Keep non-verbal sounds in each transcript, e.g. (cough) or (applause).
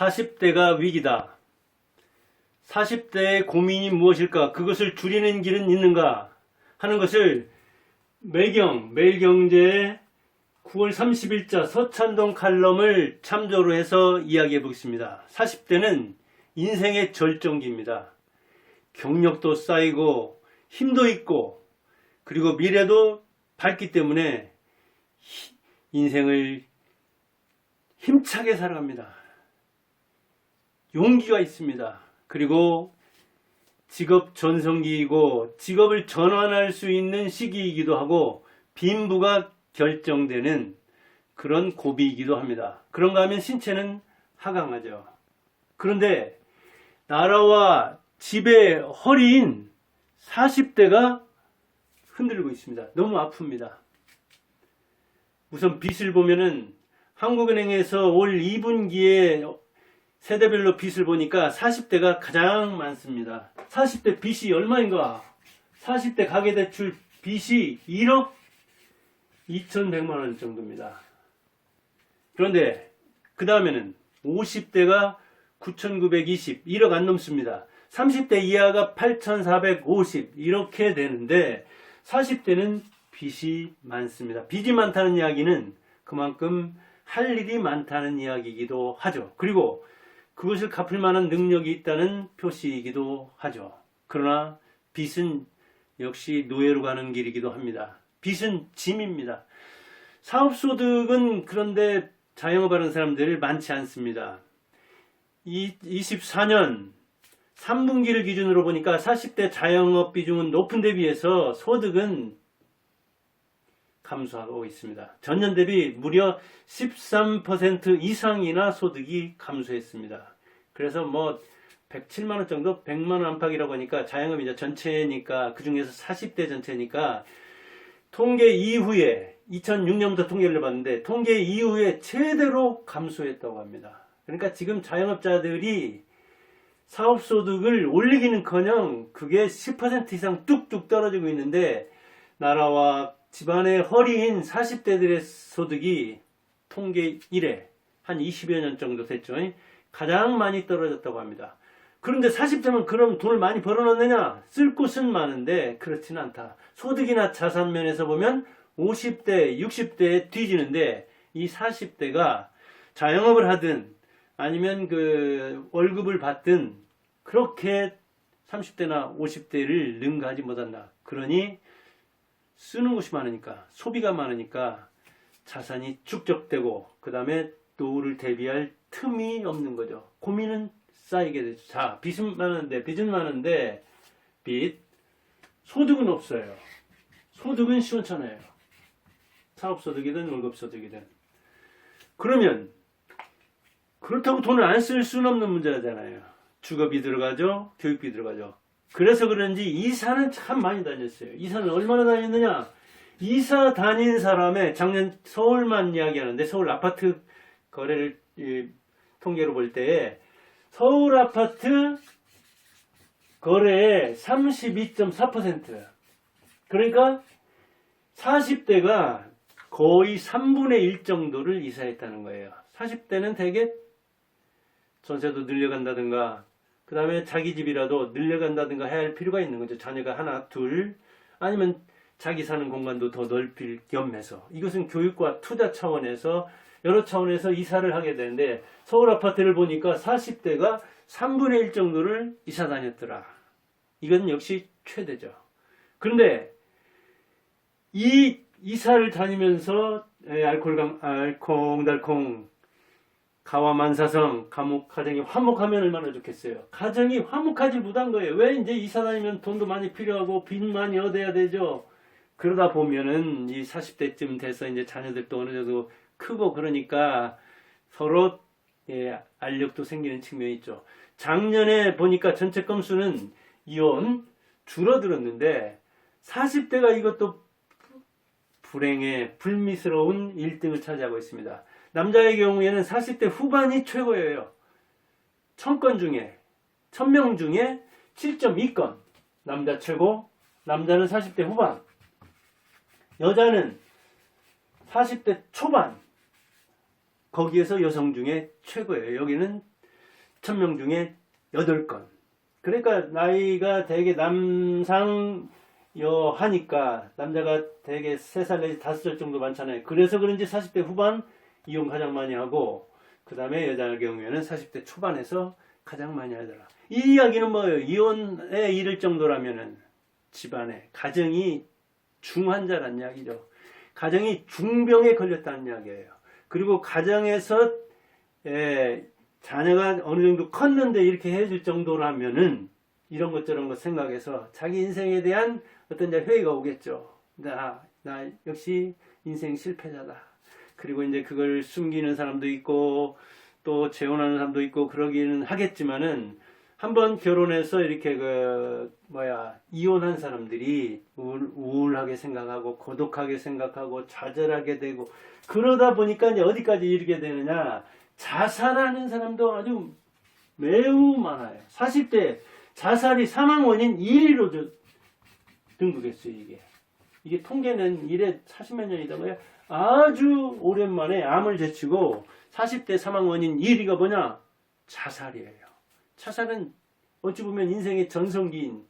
40대가 위기다. 40대의 고민이 무엇일까? 그것을 줄이는 길은 있는가? 하는 것을 매경, 매일경제의 9월 30일자 서찬동 칼럼을 참조로 해서 이야기해 보겠습니다. 40대는 인생의 절정기입니다. 경력도 쌓이고 힘도 있고 그리고 미래도 밝기 때문에 히- 인생을 힘차게 살아갑니다. 용기가 있습니다. 그리고 직업 전성기이고 직업을 전환할 수 있는 시기이기도 하고 빈부가 결정되는 그런 고비이기도 합니다. 그런가 하면 신체는 하강하죠. 그런데 나라와 집의 허리인 40대가 흔들리고 있습니다. 너무 아픕니다. 우선 빚을 보면은 한국은행에서 올 2분기에 세대별로 빚을 보니까 40대가 가장 많습니다. 40대 빚이 얼마인가? 40대 가계대출 빚이 1억 2,100만 원 정도입니다. 그런데 그 다음에는 50대가 9,920, 1억 안 넘습니다. 30대 이하가 8,450 이렇게 되는데 40대는 빚이 많습니다. 빚이 많다는 이야기는 그만큼 할 일이 많다는 이야기이기도 하죠. 그리고 그것을 갚을 만한 능력이 있다는 표시이기도 하죠. 그러나 빚은 역시 노예로 가는 길이기도 합니다. 빚은 짐입니다. 사업소득은 그런데 자영업하는 사람들 많지 않습니다. 이 24년 3분기를 기준으로 보니까 40대 자영업 비중은 높은 데 비해서 소득은 감소하고 있습니다. 전년 대비 무려 13% 이상이나 소득이 감소했습니다. 그래서 뭐 107만 원 정도, 100만 원 안팎이라고 하니까 자영업이죠. 전체니까 그 중에서 40대 전체니까 통계 이후에 2006년부터 통계를 해봤는데 통계 이후에 최대로 감소했다고 합니다. 그러니까 지금 자영업자들이 사업 소득을 올리기는커녕 그게 10% 이상 뚝뚝 떨어지고 있는데 나라와 집안의 허리인 40대들의 소득이 통계 1회 한 20여 년 정도 됐죠. 가장 많이 떨어졌다고 합니다. 그런데 40대면 그럼 돈을 많이 벌어놨느냐? 쓸 곳은 많은데 그렇지는 않다. 소득이나 자산 면에서 보면 50대, 60대에 뒤지는데 이 40대가 자영업을 하든 아니면 그 월급을 받든 그렇게 30대나 50대를 능가하지 못한다. 그러니 쓰는 것이 많으니까 소비가 많으니까 자산이 축적되고 그 다음에 노후를 대비할 틈이 없는 거죠. 고민은 쌓이게 되죠. 자, 빚은 많은데 빚은 많은데 빚 소득은 없어요. 소득은 시원찮아요. 사업소득이든 월급소득이든 그러면 그렇다고 돈을 안 쓸 수는 없는 문제잖아요. 주거비 들어가죠. 교육비 들어가죠. 그래서 그런지 이사는 참 많이 다녔어요. 이사는 얼마나 다녔느냐? 이사 다닌 사람의 작년 서울만 이야기하는데 서울 아파트 거래를 이, 통계로 볼 때 서울 아파트 거래의 32.4% 그러니까 40대가 거의 3분의 1 정도를 이사했다는 거예요. 40대는 대개 전세도 늘려간다든가 그 다음에 자기 집이라도 늘려간다든가 해야 할 필요가 있는 거죠. 자녀가 하나, 둘, 아니면 자기 사는 공간도 더 넓힐 겸해서. 이것은 교육과 투자 차원에서 여러 차원에서 이사를 하게 되는데 서울 아파트를 보니까 40대가 3분의 1 정도를 이사 다녔더라. 이건 역시 최대죠. 그런데 이 이사를 다니면서 에, 알콜강, 알콩달콩 가와만사성 감옥 가정이 화목하면 얼마나 좋겠어요. 가정이 화목하지 못한 거예요. 왜 이제 이사 다니면 돈도 많이 필요하고 빚 많이 얻어야 되죠. 그러다 보면은 이 40대쯤 돼서 이제 자녀들도 어느 정도 크고 그러니까 서로 예, 알력도 생기는 측면이 있죠. 작년에 보니까 전체 건수는 이혼 줄어들었는데 40대가 이것도 불행의 불미스러운 1등을 차지하고 있습니다. 남자의 경우에는 40대 후반이 최고예요. 1000건 중에 1000명 중에 7.2건 남자 최고 남자는 40대 후반 여자는 40대 초반 거기에서 여성 중에 최고예요. 여기는 1000명 중에 8건. 그러니까 나이가 되게 남상 여 하니까 남자가 대개 3살 내지 5살 정도 많잖아요. 그래서 그런지 40대 후반 이혼 가장 많이 하고 그 다음에 여자의 경우에는 40대 초반에서 가장 많이 하더라. 이 이야기는 뭐예요? 이혼에 이를 정도라면은 집안에 가정이 중환자란 이야기죠. 가정이 중병에 걸렸다는 이야기예요. 그리고 가정에서 예, 자녀가 어느 정도 컸는데 이렇게 해줄 정도라면은 이런 것 저런 것 생각해서 자기 인생에 대한 어떤 이제 회의가 오겠죠. 나, 나 역시 인생 실패자다. 그리고 이제 그걸 숨기는 사람도 있고 또 재혼하는 사람도 있고 그러기는 하겠지만은 한번 결혼해서 이렇게 그 뭐야 이혼한 사람들이 우울, 우울하게 생각하고 고독하게 생각하고 좌절하게 되고 그러다 보니까 이제 어디까지 이르게 되느냐 자살하는 사람도 아주 매우 많아요. 40대 자살이 사망 원인 1위로 저- 등극했어요, 이게. 이게 통계는 이래 40몇 년이다고요. 아주 오랜만에 암을 제치고 40대 사망 원인 1위가 뭐냐? 자살이에요. 자살은 어찌 보면 인생의 전성기인,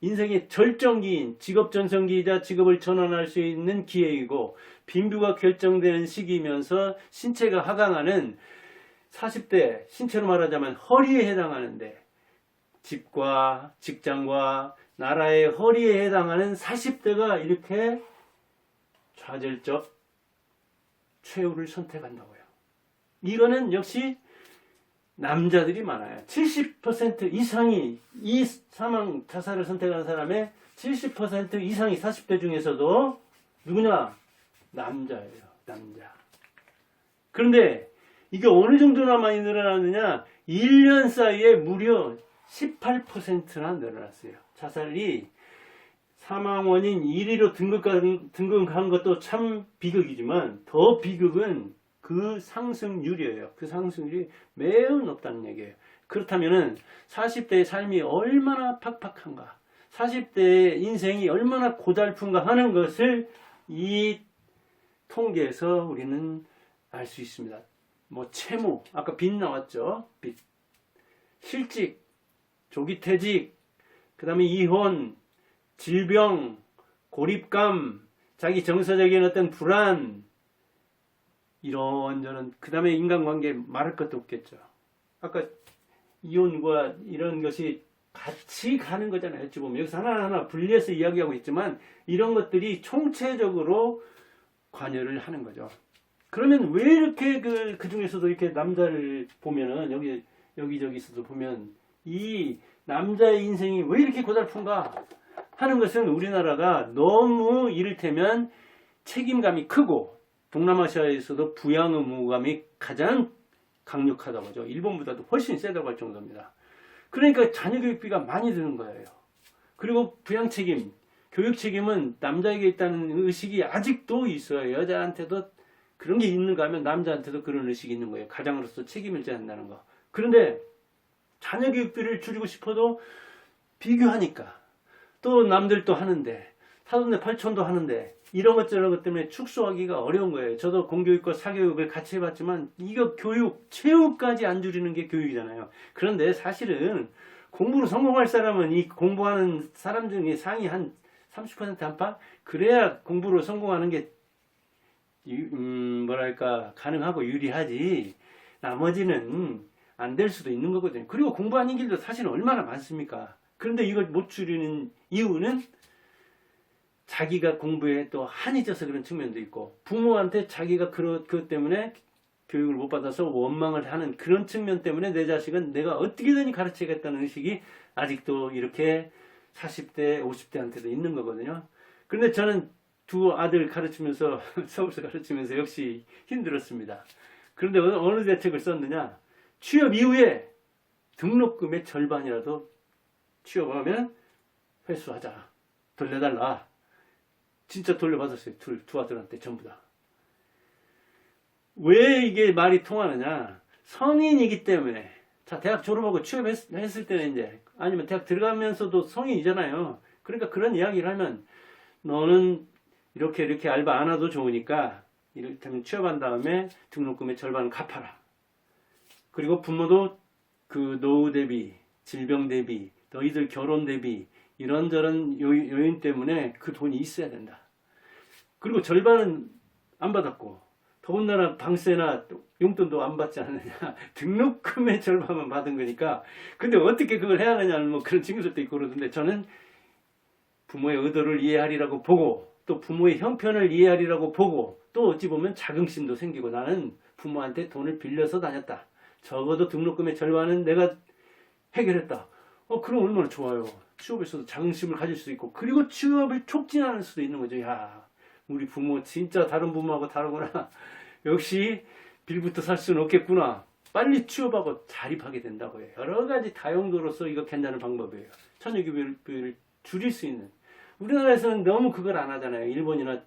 인생의 절정기인, 직업 전성기이자 직업을 전환할 수 있는 기회이고, 빈부가 결정되는 시기이면서 신체가 하강하는 40대, 신체로 말하자면 허리에 해당하는데, 집과 직장과 나라의 허리에 해당하는 40대가 이렇게 좌절적 최후를 선택한다고요. 이거는 역시 남자들이 많아요. 70% 이상이 이 사망 자살을 선택한 사람의 70% 이상이 40대 중에서도 누구냐? 남자예요. 남자. 그런데 이게 어느 정도나 많이 늘어나느냐? 1년 사이에 무려 18%나 늘어났어요. 자살이 사망 원인 1위로 등극한, 것도 참 비극이지만 더 비극은 그 상승률이에요. 그 상승률이 매우 높다는 얘기예요. 그렇다면은 40대의 삶이 얼마나 팍팍한가, 40대의 인생이 얼마나 고달픈가 하는 것을 이 통계에서 우리는 알 수 있습니다. 뭐 채무, 아까 빚 나왔죠. 빚, 실직, 조기퇴직, 그 다음에 이혼, 질병, 고립감, 자기 정서적인 어떤 불안, 이런저런, 그 다음에 인간관계 말할 것도 없겠죠. 아까 이혼과 이런 것이 같이 가는 거잖아요. 어찌 보면. 여기서 하나하나 분리해서 이야기하고 있지만, 이런 것들이 총체적으로 관여를 하는 거죠. 그러면 왜 이렇게 그, 그 중에서도 이렇게 남자를 보면은, 여기, 여기저기서도 보면, 이 남자의 인생이 왜 이렇게 고달픈가 하는 것은 우리나라가 너무 이를테면 책임감이 크고 동남아시아에서도 부양 의무감이 가장 강력하다고 하죠. 일본보다도 훨씬 세다고 할 정도입니다. 그러니까 자녀 교육비가 많이 드는 거예요. 그리고 부양 책임, 교육 책임은 남자에게 있다는 의식이 아직도 있어요. 여자한테도 그런 게 있는가 하면 남자한테도 그런 의식이 있는 거예요. 가장으로서 책임을 져야 한다는 거. 그런데 자녀 교육비를 줄이고 싶어도 비교하니까 또 남들도 하는데 사돈네 팔촌도 하는데 이런 것 저런 것 때문에 축소하기가 어려운 거예요. 저도 공교육과 사교육을 같이 해봤지만 이거 교육 체육까지 안 줄이는 게 교육이잖아요. 그런데 사실은 공부로 성공할 사람은 이 공부하는 사람 중에 상위 한 30% 안팎 그래야 공부로 성공하는 게 유- 음, 뭐랄까 가능하고 유리하지. 나머지는 안 될 수도 있는 거거든요. 그리고 공부하는 길도 사실 얼마나 많습니까? 그런데 이걸 못 줄이는 이유는 자기가 공부에 또 한이 져서 그런 측면도 있고 부모한테 자기가 그것 때문에 교육을 못 받아서 원망을 하는 그런 측면 때문에 내 자식은 내가 어떻게든 가르치겠다는 의식이 아직도 이렇게 40대, 50대한테도 있는 거거든요. 그런데 저는 두 아들 가르치면서 (laughs) 서울서 가르치면서 역시 힘들었습니다. 그런데 어느 대책을 썼느냐? 취업 이후에 등록금의 절반이라도 취업하면 회수하자. 돌려달라. 진짜 돌려받았어요. 둘, 두 아들한테 전부 다. 왜 이게 말이 통하느냐? 성인이기 때문에. 자, 대학 졸업하고 취업했을 때는 이제, 아니면 대학 들어가면서도 성인이잖아요. 그러니까 그런 이야기를 하면, 너는 이렇게 이렇게 알바 안 와도 좋으니까, 이를테면 취업한 다음에 등록금의 절반을 갚아라. 그리고 부모도 그 노후 대비, 질병 대비, 너희들 결혼 대비 이런저런 요- 요인 때문에 그 돈이 있어야 된다. 그리고 절반은 안 받았고 더군다나 방세나 또 용돈도 안 받지 않느냐. (laughs) 등록금의 절반만 받은 거니까. 근데 어떻게 그걸 해야 하느냐는 뭐 그런 친구들도 있고 그러던데 저는 부모의 의도를 이해하리라고 보고 또 부모의 형편을 이해하리라고 보고 또 어찌 보면 자긍심도 생기고 나는 부모한테 돈을 빌려서 다녔다. 적어도 등록금의 절반은 내가 해결했다 어 그럼 얼마나 좋아요 취업에서도 자긍심을 가질 수 있고 그리고 취업을 촉진할 수도 있는 거죠 야 우리 부모 진짜 다른 부모하고 다르구나. (laughs) 역시 빌부터 살 수는 없겠구나. 빨리 취업하고 자립하게 된다고요. 여러 가지 다용도로서 이거 괜찮은 방법이에요. 처녀교육비를 줄일 수 있는. 우리나라에서는 너무 그걸 안 하잖아요. 일본이나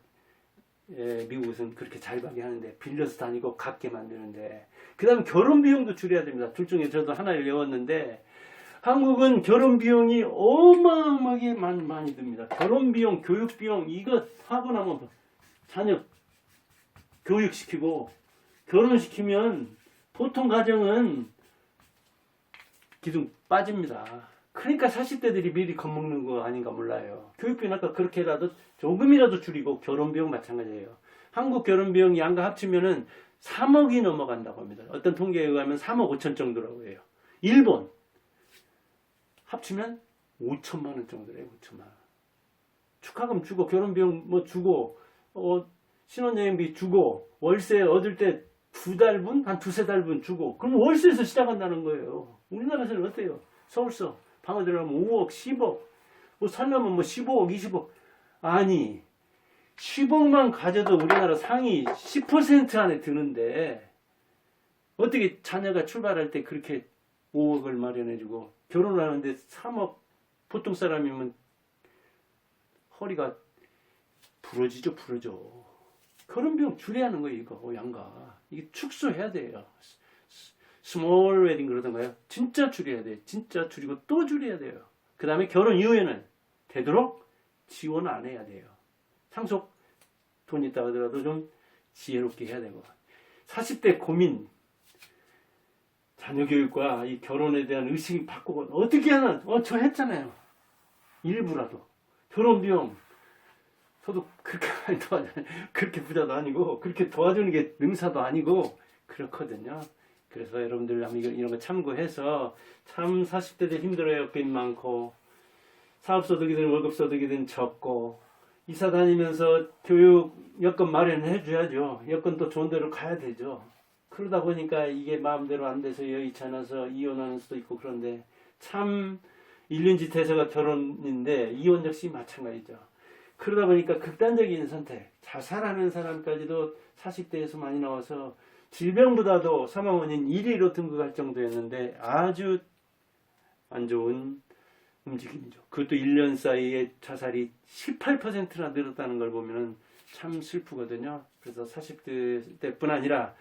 예, 미국에서는 그렇게 자립하게 하는데 빌려서 다니고 갖게 만드는데 그 다음 결혼 비용도 줄여야 됩니다. 둘 중에 저도 하나를 외웠는데 한국은 결혼 비용이 어마어마하게 많이, 많이 듭니다. 결혼 비용, 교육 비용 이거 하고 나면 자녀 교육시키고 결혼시키면 보통 가정은 기둥 빠집니다. 그러니까 40대들이 미리 겁먹는 거 아닌가 몰라요. 교육비는 아까 그렇게라도 조금이라도 줄이고 결혼 비용 마찬가지예요. 한국 결혼 비용 양가 합치면은 3억이 넘어간다고 합니다. 어떤 통계에 의하면 3억 5천 정도라고 해요. 일본 합치면 5천만 원 정도래요. 5천만 원. 축하금 주고 결혼 비용 뭐 주고 어 신혼여행비 주고 월세 얻을 때 두 달분 한 두세 달분 주고 그럼 월세에서 시작한다는 거예요. 우리나라에서는 어때요? 서울서 방을 들어가면 5억, 10억 뭐 살려면 뭐 15억, 20억 아니 10억만 가져도 우리나라 상위 10% 안에 드는데 어떻게 자녀가 출발할 때 그렇게 5억을 마련해주고 결혼을 하는데 3억 보통 사람이면 허리가 부러지죠 부러져. 결혼 비용 줄여야 하는 거예요 이거 양가. 이게 축소해야 돼요. 스몰 웨딩 그러던가요? 진짜 줄여야 돼 진짜 줄이고 또 줄여야 돼요. 그 다음에 결혼 이후에는 되도록 지원 안 해야 돼요. 상속 돈 있다 하더라도 좀 지혜롭게 해야 되고. 40대 고민 자녀 교육과 이 결혼에 대한 의식이 바꾸고 어떻게 하는 어저 했잖아요. 일부라도. 결혼 비용. 저도 그렇게 (laughs) 많이 도와줘 그렇게 부자도 아니고 그렇게 도와주는 게 능사도 아니고 그렇거든요. 그래서 여러분들 한번 이런 거 참고해서 참 40대들 힘들어요 빚 많고. 사업소득이든 월급소득이든 적고. 이사 다니면서 교육 여건 마련해 줘야죠. 여건도 좋은 데로 가야 되죠 그러다 보니까 이게 마음대로 안 돼서 여의치 않아서 이혼하는 수도 있고 그런데 참 일륜지 대서가 결혼인데 이혼 역시 마찬가지죠. 그러다 보니까 극단적인 선택, 자살하는 사람까지도 40대에서 많이 나와서 질병보다도 사망 원인 1위로 등극할 정도였는데 아주 안 좋은 움직임이죠. 그것도 1년 사이에 자살이 18%나 늘었다는 걸 보면 참 슬프거든요. 그래서 40대 때뿐 아니라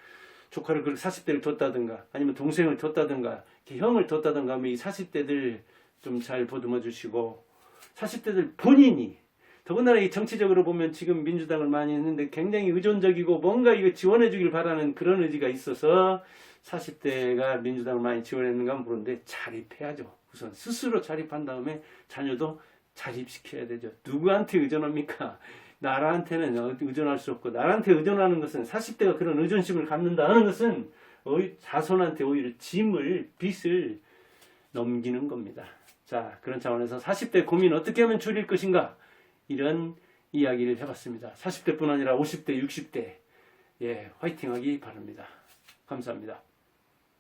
조카를 그렇게 40대를 뒀다든가 아니면 동생을 뒀다든가 이렇게 형을 뒀다든가 하면 이 40대들 좀 잘 보듬어 주시고 40대들 본인이 더군다나 이 정치적으로 보면 지금 민주당을 많이 했는데 굉장히 의존적이고 뭔가 이거 지원해 주길 바라는 그런 의지가 있어서 40대가 민주당을 많이 지원했는가 모르는데 자립해야죠. 우선 스스로 자립한 다음에 자녀도 자립시켜야 되죠. 누구한테 의존합니까? 나라한테는 어, 의존할 수 없고 나라한테 의존하는 것은 40대가 그런 의존심을 갖는다 하는 것은 자손한테 오히려 짐을 빚을 넘기는 겁니다. 자 그런 차원에서 40대 고민 어떻게 하면 줄일 것인가 이런 이야기를 해봤습니다. 40대뿐 아니라 50대, 60대 예 화이팅하기 바랍니다. 감사합니다.